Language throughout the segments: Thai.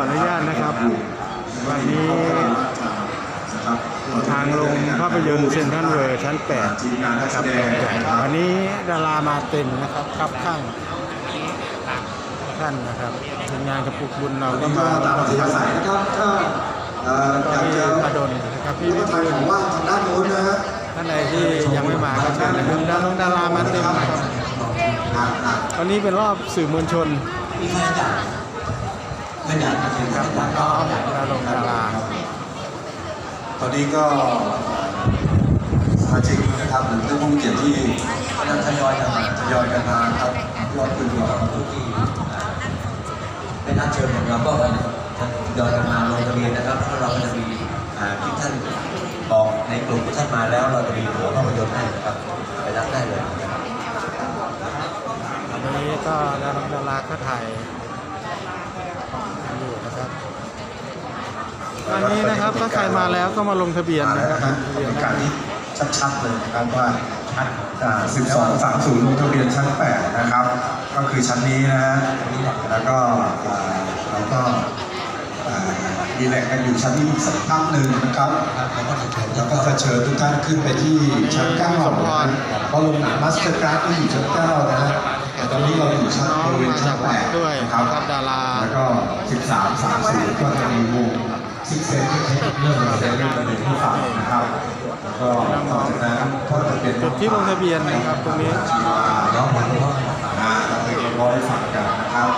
ออนุญาตนะครับ วันนี้ทางลงภาพยนตร์เซ็นทรัลเวิร์ชั้น8นะครับวันนี้ดารามาเต็มนะครับครับข้างท่านนะครับทีมงานกระปุกบุญเราก็มาตามอัธยาศัยนะครับถ้าอยากจะอดลนะครับพี่วิทานทูลของว่าทางด้านโน้นนะฮะท่านใดที่ยังไม่มาก็เชิญนะครับดาราดารามาเต็มนะครับอันนี้เป็นรอบสื่อมวลชน ไม่อยากจะถึงครับน้องดารงดาราตอนนี้ก็มาชิกนะครับหรือผู้มีเกียรติที่ทยอยกันทยอยกันมาครับยอดคือยอดทุกที่เป็นนัดเชิญของเราก็ยอนกันมาลงทะเบียนนะครับแล้วเราจะมีที่ท่านบอกในกลุ่มที่ท่านมาแล้วเราจะมีหัวภาพยนตร์ให้นะครับไปรับได้เลยนะครับวันนี้ก็ดาราดาราก็ถ่าย อยู่นะครับวันนี้นะครับถ้าใครมาแล้วก็มาลงทะเบียนนะครับลงทะเบียนเป็นนะคการรับที่ชัดๆเลยนะครับว่าอ่า12 30ลงทะเบียนชั้น 8 นะครับ ก็คือชั้นนี้นะฮะแล้วก็อ่าเราก็อ่ามีแหล่งกันอยู่ชั้นนี้อีกสักพักหนึ่งนะครับแล้วก็จะเชิญทุกท่านขึ้นไปที่ชั้นเก้านะครับเพราะโรงหนังมาสเตอร์การ์ดก็อยู่ชั้นเก้านะฮะ แต่ตอนนี้เราอยู่ชั้นน้องบริเวณมาชั้จานกแปวัดดด้วยนะคครัรับบดาราแล้วก็13 30ก็จะมีวงซิกเซนเรื่องเซนเรื่องประเด็นที่ฟังนะครับแล้วก็นอกจากนั้นก็จะเป็นจุดที่ลงทะเบียนนะครับตรงนี้ชีวาเนาะมันก็อ่าเราไปเรียนร้อยฟังกันนะครับ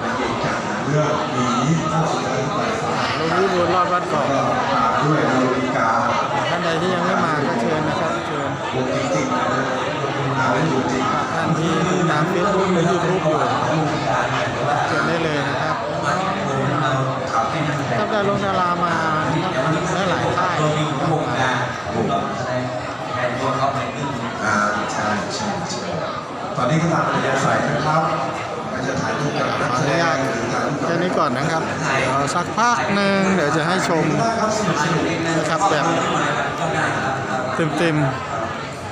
และเกี่ยวกับเรื่องนี้ถ้าสุดท้ายไปฟังลงวิบูลย์รอดวัดเกาะ ลงดารามาได้หลายค่ายตัวมีทั้งหมดนะผมก็แสดงแทนตัวเขาในเรื่องนี้อ่าใช่ใช่ใช่ตอนนี้ก็ตามอัธยาศัยนะครับก็จะถ่ายรูปกับนักขอแสอนุดญางตหรือถ่ายรูปกับแค่นี้ก่อนนะครับเดี๋ยวสักพักหนึ่งเดี๋ยวจะให้ชมได้ครับสนุกสนุกนะครับแบบเต็ม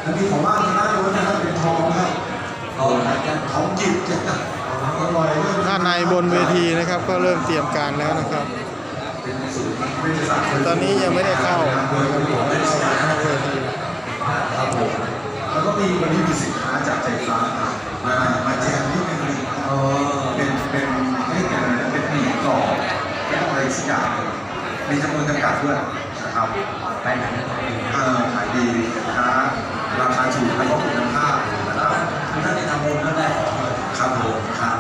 แล้วมีของว่างทางด้านโน้นนะครับเป็นทองครับเขาจะทองหยิบจ้ะอร่อยเลยๆด้านในบนเวทีนะครับ ก็เริ่มเตรียมการแล้วนะครับเป็นสู ตอนนี้ยังไม่ได้เข้าเข้าเวทีครับผมแล้วก็มีวันนี้มีสินค้าจากใจฟ้ามามาแจกนิดนึงเออเป็นเป็นไม่เป็นอะไรนเป็นหมี่กรอบเป็นอะไรสักอย่างมีจำนวนจำกัดด้วยนะครับไปไหนนะ เอ่อขายดีสินค้าราคาถูกแล้วก็คุณภาพนะครับ ถ้าได้ทำบุญก็ได้ของเลย ครับผมครับ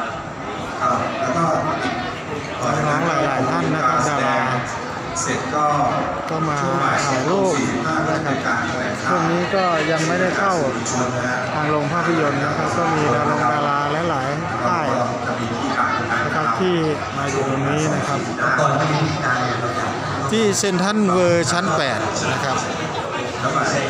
ครับแล้วก็ น้องๆหลายๆท่านนะครับดารา เสร็จ ก็ก็มาช่วงบ่ายสถ่าอยงรูปสี่สิบห้าก็นะจะครัเป็บนการแถลงช่ข่าวงนี้ก็ยังไม่ได้เข้าชวนนะฮะทางโรงภาพยนตร์นะครับ ก็มีดารงดาราหลายๆค่ายก็จะมีที่การนะนะคครัรับบที่มาอยู่ตรงนี้นะครับก่อนที่มีนานเนี่ยเราจะที่เซ็นทรัลเวอร์ชั้น 8 นะครับแล้วก็